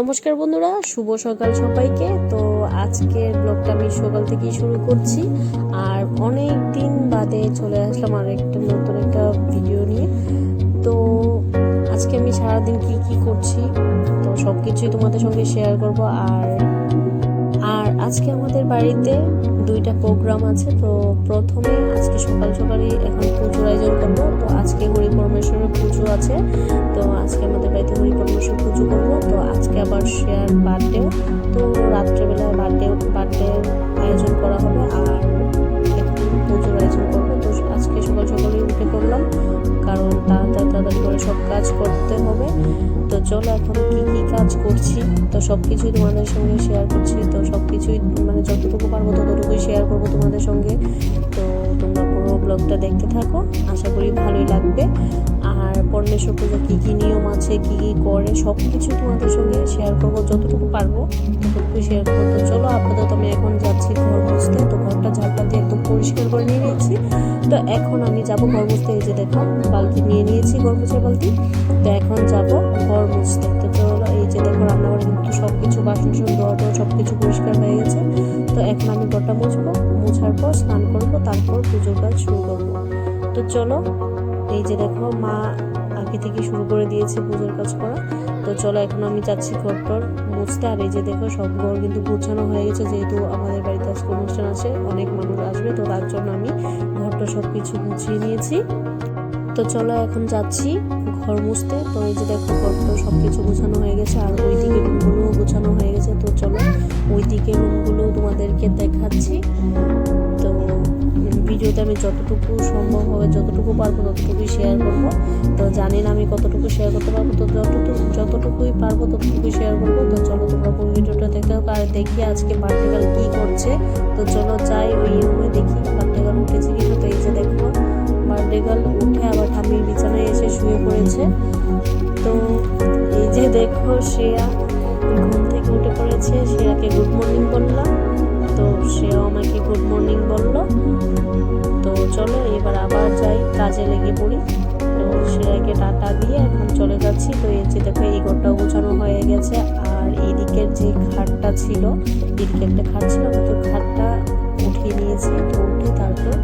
নমস্কার বন্ধুরা, শুভ সকাল সবাইকে। তো আজকের ব্লগটা আমি সকাল থেকেই শুরু করছি। আর অনেক দিন বাদে চলে আসলাম আর একটা নতুন একটা ভিডিও নিয়ে। তো আজকে আমি সারাদিন কি কি করছি, তো সব কিছুই তোমাদের সঙ্গে শেয়ার করব। আর আর আজকে আমাদের বাড়িতে দুইটা প্রোগ্রাম আছে, তো প্রথমে আজকে সকাল সকালই এখন পুজোর আয়োজন করব। তো আজকে হরি পরমেশ্বরের পুজো আছে, তো আজকে আমাদের বাড়িতে হরি পরমেশ্বর পুজো করব। তো আজকে আবার শেয়ার বার্থডে তো রাত্রেবেলায় বার্থডে বার্থডে আয়োজন করা হবে। আর এখন পুজোর আয়োজন সকাল সকালে উঠে পড়লাম, কারণ তাড়াতাড়ি তাড়াতাড়ি করে সব কাজ করতে হবে। তো চলো এখন কী কী কাজ করছি, তো সব কিছুই তোমাদের সঙ্গে শেয়ার করছি। তো সব কিছুই মানে যতটুকু পারব ততটুকুই শেয়ার করব তোমাদের সঙ্গে। তো তোমরা পুরো ব্লগটা দেখতে থাকো, আশা করি ভালোই লাগবে। আর পরমেশ্বর পুজো কী কী নিয়ম আছে, কী কী করে সব কিছু তোমাদের সঙ্গে শেয়ার করব, যতটুকু পারব ততটুকুই শেয়ার করব। চলো, আপাতত আমি এখন যাচ্ছি ঘর মুছতে তো ঘরটা ঝাড়টা দিয়ে একদম পরিষ্কার করে নিয়ে নিয়েছি। তো এখন আমি যাব ঘর মুছতে এই যে দেখো, বালতি নিয়ে নিয়েছি ঘর মুছার বালতি। তো এখন যাব ঘর মুছতে তো চলো, এই যে দেখো, রান্নাঘরে কিন্তু সব কিছু বাসন সব ধোয়া সব কিছু পরিষ্কার হয়ে গেছে। তো এখন আমি ঘরটা মুছবো। মুছার পর স্নান করব, তারপর পুজোর কাজ শুরু করব। তো চলো এই যে দেখো, মা আগে থেকে শুরু করে দিয়েছে পুজোর কাজ করা। তো চলো, এখন আমি যাচ্ছি ঘর টর মুছতে। আর এই যে দেখো, সব ঘর কিন্তু গুছানো হয়ে গেছে, যেহেতু আমাদের বাড়িতে আজকে অনুষ্ঠান আছে, অনেক মানুষ আসবে, তো তার জন্য আমি ঘরটা সব কিছু গুছিয়ে নিয়েছি। তো চলো, এখন যাচ্ছি ঘর মুছতে। তো এই যে দেখো ঘরটা সব কিছু গোছানো হয়ে গেছে, আর ওইদিকে রুমগুলোও গোছানো হয়ে গেছে। তো চলো, ওইদিকে রুমগুলো তোমাদেরকে দেখাচ্ছি। ভিডিওতে আমি যতটুকু সম্ভব হবে, যতটুকু পারব ততটুকুই শেয়ার করব। তো জানি না আমি কতটুকু শেয়ার করতে পারব, তো যতটুকু, যতটুকুই পারব ততটুকুই শেয়ার করব। তো চলো তোমরা পুরো ভিডিওটা দেখতে হবে আর দেখি আজকে বার্থডেগাল কী করছে। তো চলো যাই ওই রুমে দেখি বার্থডেগাল উঠেছে কিনা। তো এই যে দেখো বার্থডেগাল উঠে আবার ঠাম্মির বিছানায় এসে শুয়ে পড়েছে। তো এই যে দেখো, শ্রেয়া ঘুম থেকে উঠে পড়েছে। শ্রেয়াকে গুড মর্নিং বললাম। তো শ্রেয়াও আমাকে গুড মর্নিং বলল। তো চলো, এবার আবার যাই, কাজে লেগে পড়ি। তো শ্রেয়াকে টাটা দিয়ে এখন চলে যাচ্ছি। তো এই যে দেখো, এই ঘরটাও গোছানো হয়ে গেছে। আর এইদিকের যে খাটটা ছিল, এদিকে একটা খাট ছিল তো খাটটা উঠিয়ে নিয়েছি। তো উঠে তারপর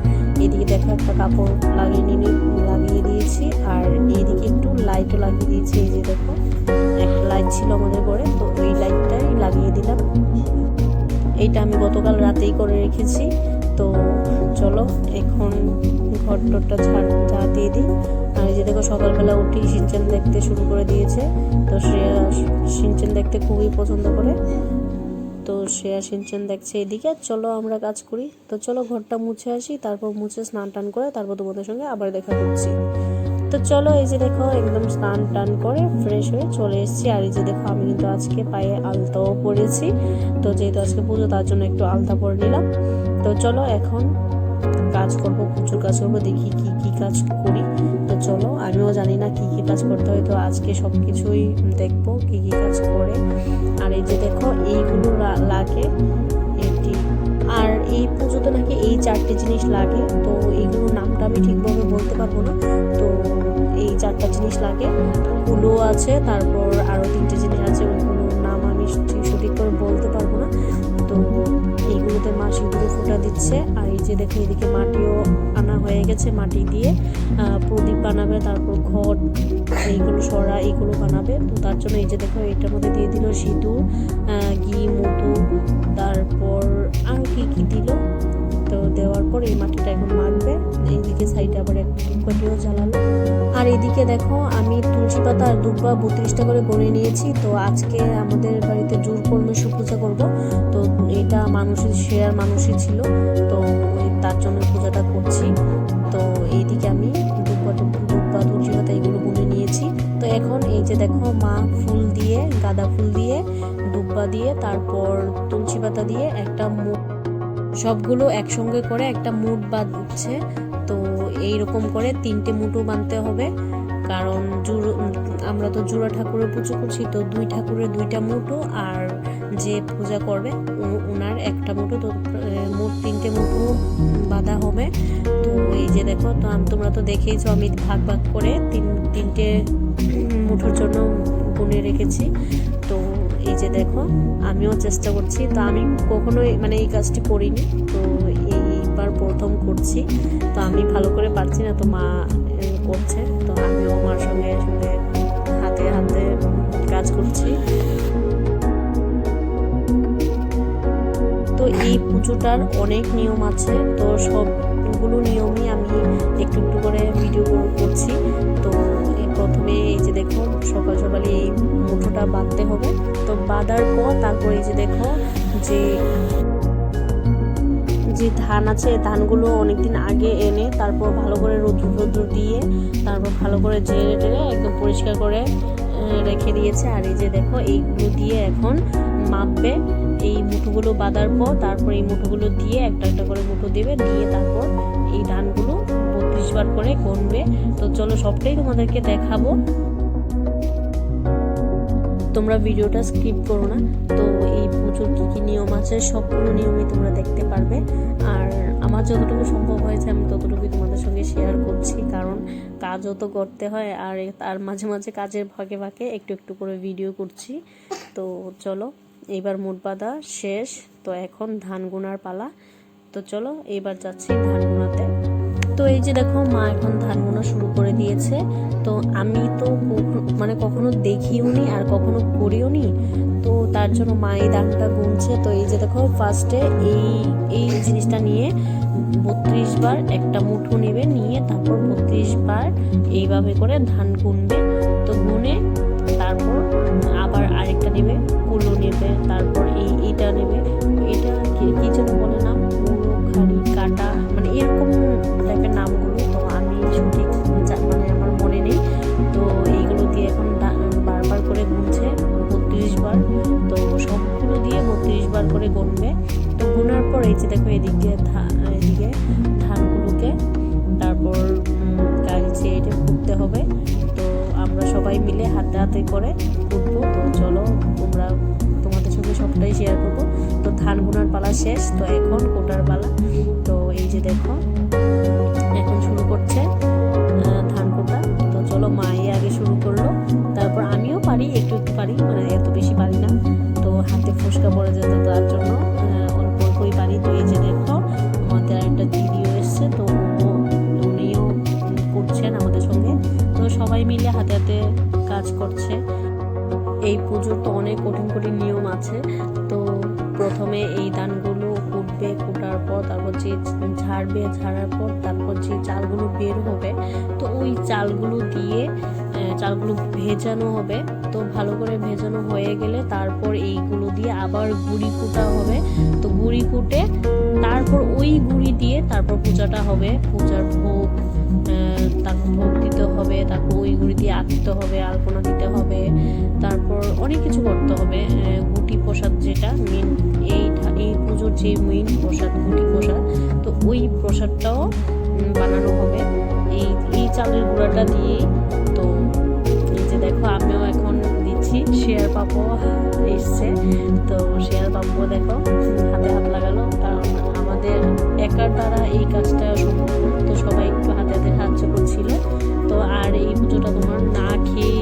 এদিকে দেখো, একটা কাপড় লাগিয়ে নিয়ে লাগিয়ে দিয়েছি। আর এদিকে একটু লাইটও লাগিয়ে দিয়েছি। এই যে দেখো, একটা লাইট ছিল আমাদের ঘরে, তো ওই লাইটটাই লাগিয়ে দিলাম। এইটা আমি গতকাল রাতেই করে রেখেছি। তো চলো, এখন ঘর টরটা ঝাড় ঝাড় দিয়ে দিই। আর যে দেখো, সকালবেলা উঠেই সিনচেন দেখতে শুরু করে দিয়েছে। তো শ্রেয়া সিনচেন দেখতে খুবই পছন্দ করে। তো শ্রেয়া সিনচেন দেখছে এদিকে। চলো, আমরা কাজ করি। তো চলো, ঘরটা মুছে আসি, তারপর মুছে স্নান টান করে তারপর তোমাদের সঙ্গে আবার দেখা করছি। তো চলো এই যে দেখো, একদম স্নান টান করে ফ্রেশ হয়ে চলে এসেছি। আর এই যে দেখো, আমি কিন্তু আজকে পায়ে আলতাও পরেছি। তো যেহেতু আজকে পুজো, তার জন্য একটু আলতা পরে নিলাম। তো চলো এখন কাজ করব, প্রচুর কাজ করব, দেখি কি কি কাজ করি। তো চলো, আমিও জানি না কি কি কাজ করতে হয়। তো আজকে সব কিছুই দেখব কি কি কাজ করে। আর এই যে দেখো, এইগুলো লাগে এটি। আর এই পুজোতে নাকি এই চারটে জিনিস লাগে। তো এইগুলোর নামটা আমি ঠিকভাবে বলতে পারব না। তো এই চারটা জিনিস লাগে। কুলো আছে, তারপর আরও তিনটে জিনিস আছে ওইগুলোর নাম আমি ঠিক সঠিক করে বলতে পারব না। তো এইগুলোতে মা সিঁদুরে ফোঁটা দিচ্ছে, আর এই যে দেখো এদিকে মাটিও আনা হয়ে গেছে মাটি দিয়ে। প্রদীপ বানাবে, তারপর ঘট এইগুলো সরা, এইগুলো বানাবে। তো তার জন্য এই যে দেখো, এটার মধ্যে দিয়ে দিল সিঁদুর ঘি, মধু, তারপর আর কি কি দিল? তো দেওয়ার পর এই মাটিটা এখন মাখবে। এইদিকে সাইডে আবার একটা ধূপকাঠিও জ্বালালো। আর এদিকে দেখো, আমি তুলসী পাতা আর দুব্বা বত্রিশটা করে গড়ে নিয়েছি। তো আজকে আমাদের বাড়িতে জোর পরমেশ্বর পূজা করব। তো এটা মানুষের শেয়ার মানুষই ছিল। তো তার জন্য পূজাটা করছি। তো এইদিকে আমি দুব্বা দুব্বা তুলসী পাতা এগুলো গুনে নিয়েছি। তো এখন এই যে দেখো, মা ফুল দিয়ে, গাঁদা ফুল দিয়ে দুব্বা দিয়ে, তারপর তুলসী পাতা দিয়ে একটা মুখ সবগুলো একসঙ্গে করে একটা মুঠ বাঁধছে। তো এই রকম করে তিনটে মুঠো বাঁধতে হবে। কারণ জুড়ো আমরা তো জোড়া ঠাকুরের পুজো করছি, তো দুই ঠাকুরের দুইটা মুঠো আর যে পূজা করবে ওনার একটা মুঠো তো মোট তিনটে মুঠো বাঁধা হবে। তো এই যে দেখো, তো তোমরা তো দেখেইছো, আমি ভাগ ভাগ করে তিন, তিনটে মুঠোর জন্য গুনে রেখেছি। যে দেখো, আমিও চেষ্টা করছি। তো আমি কখনোই মানে এই কাজটি করিনি। তো এইবার প্রথম করছি। তো আমি ভালো করে পারছি না, তো মা করছে। তো আমিও মার সঙ্গে সঙ্গে হাতে হাতে কাজ করছি। তো এই পুজোটার অনেক নিয়ম আছে। তো সবগুলো নিয়মই আমি একটু একটু করে ভিডিও করছি। তো প্রথমে এই যে দেখো সকাল সকালে এই মুঠোটা বাঁধতে হবে। তো বাঁধার পর তারপর এই যে দেখো যে যে ধান আছে ধানগুলো অনেকদিন আগে এনে তারপর ভালো করে রোদ্র রোদ্র দিয়ে তারপর ভালো করে ঝেড়ে টেড়ে একদম পরিষ্কার করে রেখে দিয়েছে। আর এই যে দেখো, এইগুলো দিয়ে এখন মাপবে। এই মুঠোগুলো বাঁধার পর তারপর এই মুঠোগুলো দিয়ে একটা একটা করে মুঠো দেবে, দিয়ে তারপর এই ধানগুলো বার করে গনবে। তো চলো সবটাই তোমাদেরকে দেখাবো। তোমরা ভিডিওটা স্কিপ করো না। তো এই পুজোর কী কী নিয়ম আছে, সবগুলো নিয়মই তোমরা দেখতে পারবে। আর আমার যতটুকু সম্ভব হয়েছে, আমি ততটুকুই তোমাদের সঙ্গে শেয়ার করছি। কারণ কাজও তো করতে হয়, আর তার মাঝে মাঝে কাজের ফাঁকে ফাঁকে একটু একটু করে ভিডিও করছি। তো চলো এইবার মোট বাঁধা শেষ। তো এখন ধান গোনার পালা। তো চলো এইবার যাচ্ছি ধান গোনাতে। তো এই যে দেখো মা এখন ধান বোনা শুরু করে দিয়েছে। তো আমি তো মানে কখনো দেখিও নি আর কখনো করিও নি। তো তার জন্য মা এই ধানটা গুনছে তো এই যে দেখো ফার্স্টে এই এই জিনিসটা নিয়ে বত্রিশ বার একটা মুঠো নেবে, নিয়ে তারপর বত্রিশ বার এইভাবে করে ধান গুনবে তো গুনে তারপর আবার আরেকটা নেবে, কুলো নেবে, তারপর এই, এইটা নেবে। বার করে গুনবে তো গুনার পর এই যে দেখো এদিকে এদিকে ধানগুলোকে, তারপর গাইছে এটা কুটতে হবে। তো আমরা সবাই মিলে হাতে হাতে করে কুটবো। তো চলো, তোমরা তোমাদের সঙ্গে সবটাই শেয়ার করব। তো ধান গুনার পালা শেষ। তো এখন কোটার পালা। তো এই যে দেখো, এখন শুরু করছে। ঝাড়বে, ঝাড়ার পর তারপর যে চালগুলো বের হবে, তো ওই চালগুলো দিয়ে চালগুলো ভেজানো হবে। তো ভালো করে ভেজানো হয়ে গেলে তারপর এইগুলো দিয়ে আবার গুড়ি কুটা হবে। তো গুড়ি কুটে তারপর ওই গুড়ি দিয়ে তারপর পূজাটা হবে। পূজার ভোগ তারপর ভোগ দিতে হবে, তারপর ওই গুড়ি দিয়ে আঁকতে হবে, আলপনা দিতে হবে, তারপর অনেক কিছু করতে হবে। গুটি প্রসাদ যেটা মেন এই এই পুজোর যে মেন প্রসাদ গুটি প্রসাদ, তো ওই প্রসাদটাও বানানো হবে। এই এই চালের গুঁড়াটা দিয়েই, তো এই যে দেখো, আমিও এখন দিচ্ছি। শেয়ার পাপো এসছে। তো শেয়ার পাপো দেখো, হাতে হাত লাগালো। কারণ আমাদের একার দ্বারা এই কাজটা সম্ভব তো সবাই একটু হাতে হাতে সাহায্য করছিল। তো আর এই পুজোটা তোমার না খেয়েই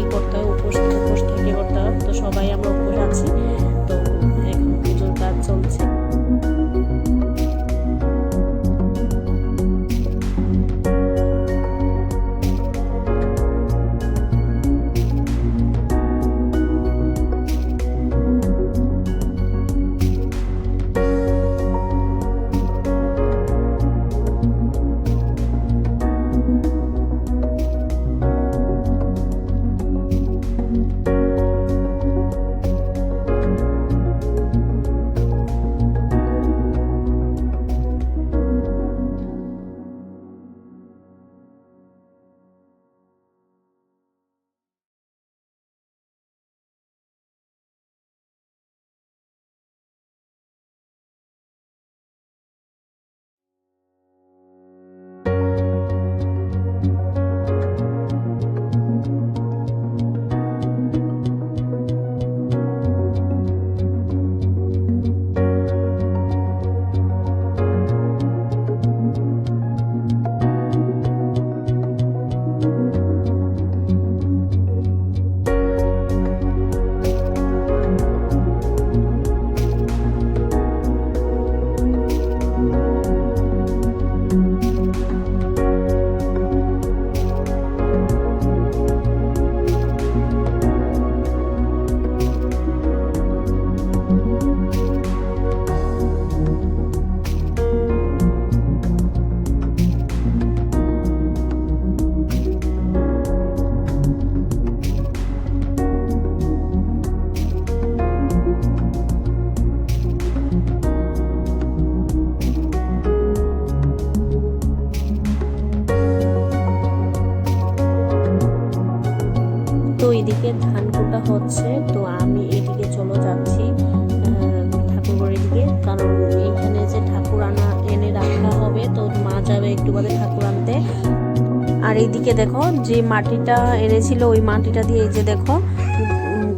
আর এইদিকে দেখো, যে মাটিটা এনেছিল, ওই মাটিটা দিয়ে এই যে দেখো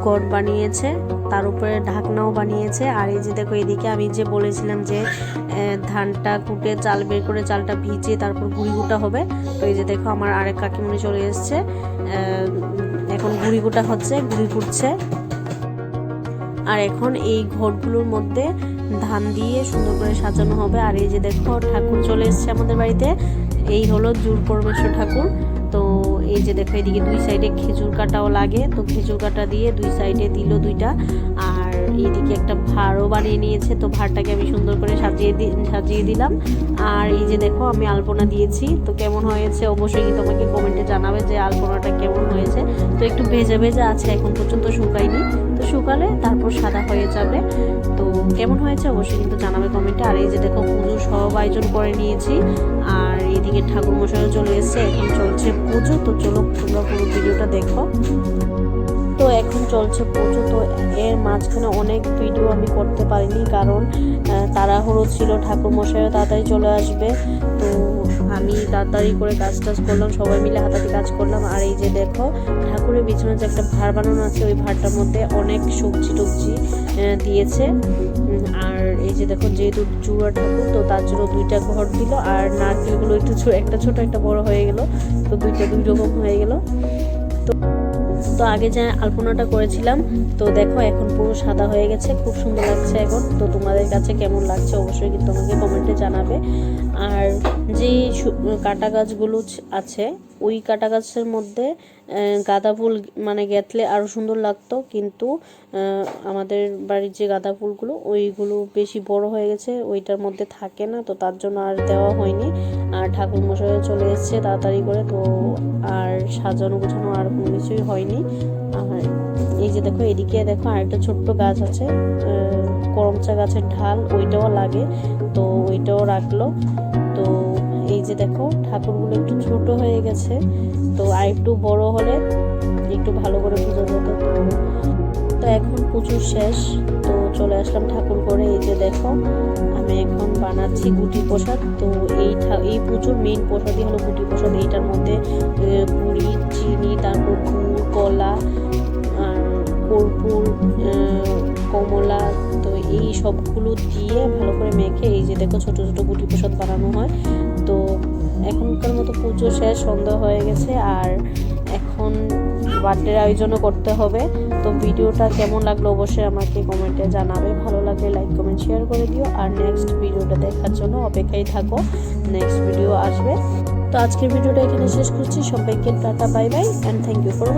গড় বানিয়েছে, তার উপরে ঢাকনাও বানিয়েছে। আর এই যে দেখো এদিকে আমি যে বলেছিলাম যে ধানটা কুটে, চাল বের করে চালটা ভিজে তারপর গুড়ি গুটা হবে। তো এই যে দেখো, আমার আরেক কাকিমণি চলে এসছে। এখন গুড়ি গুটা হচ্ছে, গুড়ি ফুটছে। আর এখন এই ঘরগুলোর মধ্যে ধান দিয়ে সুন্দর করে সাজানো হবে। আর এই যে দেখো, ঠাকুর চলে এসছে আমাদের বাড়িতে। এই হলো জুর পরমেশ্বর ঠাকুর। তো এই যে দেখো এদিকে দুই সাইডে খেজুর কাটাও লাগে। তো খেজুর কাটা দিয়ে দুই সাইডে দিল দুইটা। আর এইদিকে একটা ভাড়ও বানিয়ে নিয়েছে। তো ভাড়টাকে আমি সুন্দর করে সাজিয়ে সাজিয়ে দিলাম। আর এই যে দেখো আমি আলপনা দিয়েছি। তো কেমন হয়েছে অবশ্যই তোমাকে কমেন্টে জানাবে যে আলপনাটা কেমন হয়েছে। তো একটু ভেজা ভেজা আছে, এখন পর্যন্ত শুকায়নি। তো শুকালে তারপর সাদা হয়ে যাবে। তো কেমন হয়েছে অবশ্যই কিন্তু জানাবে কমেন্টে আর এই যে দেখো পুজো সব আয়োজন করে নিয়েছি। আর এইদিকে ঠাকুর মশাইও চলে এসছে এখন চলছে পুজো। তো চলো তোমরা পুরো ভিডিওটা দেখো। এখন চলছে পুজো তো এর মাঝখানে অনেক ভিডিও আমি করতে পারিনি কারণ তাড়াহুড়ো ছিল ঠাকুর মশাইও তাড়াতাড়ি চলে আসবে। তো আমি তাড়াতাড়ি করে কাজ টাজ করলাম, সবাই মিলে হাতাতে কাজ করলাম। আর এই যে দেখো, ঠাকুরের পিছনে যে একটা ভার বানানো আছে, ওই ভারটার মধ্যে অনেক সবজি টবজি দিয়েছে। আর এই যে দেখো, যেহেতু চূড়া ঠাকুর, তো তার জন্য দুইটা ঘর দিল। আর নারকেলগুলো একটু একটা ছোট, একটা বড় হয়ে গেল। তো দুইটা দুই রকম হয়ে গেল। তো আগে যে আলপনাটা করেছিলাম, তো দেখো এখন পুরো সাদা হয়ে গেছে, খুব সুন্দর লাগছে এখন। তো তোমাদের কাছে কেমন লাগছে অবশ্যই কিন্তু আমাকে কমেন্টে জানাবে। আর যে কাটা গাছগুলো আছে, ওই কাটা গাছের মধ্যে গাঁদা ফুল মানে গেঁথলে আরও সুন্দর লাগতো, কিন্তু আমাদের বাড়ির যে গাঁদা ফুলগুলো, ওইগুলো বেশি বড় হয়ে গেছে, ওইটার মধ্যে থাকে না, তো তার জন্য আর দেওয়া হয়নি। আর ঠাকুর মশাই চলে এসেছে তাড়াতাড়ি করে, তো আর সাজানো গোছানো আর কোনো কিছুই হয়নি। আর এই যে দেখো, এদিকে দেখো আরেকটা ছোট্ট গাছ আছে করমচা গাছের ঢাল, ওইটাও লাগে, তো ওইটাও রাখল। তো এই যে দেখো, ঠাকুরগুলো একটু ছোট হয়ে গেছে, তো আর একটু বড় হলে একটু ভালো করে পুজো যেত তো এখন পুজো শেষ, তো চলে আসলাম ঠাকুর করে এই যে দেখো, আমি এখন বানাচ্ছি গুটি প্রসাদ। তো এই এই পুজোর মেইন প্রসাদই হলো গুটি প্রসাদ। এইটার মধ্যে গুড়ি চিনি, তারপর গুড়, কলা, আর কর্পূর কমলা সবগুলো দিয়ে ভালো করে মেখে, এই যে দেখো ছোট ছোট গুটি প্রসাদ বানানো হয়। তো এখনকার মতো পুজো শেষ, সন্ধ্যা হয়ে গেছে, আর এখন বার্থডের আয়োজনও করতে হবে। তো ভিডিওটা কেমন লাগল অবশ্যই আমাকে কমেন্টে জানাবে। ভালো লাগলে লাইক কমেন্ট শেয়ার করে দিও। আর নেক্সট ভিডিওটা দেখার জন্য অপেক্ষায় থাকো। নেক্সট ভিডিও আসবে। তো আজকের ভিডিওটা এখানে শেষ করছি। সবাইকে tata bye bye and thank you for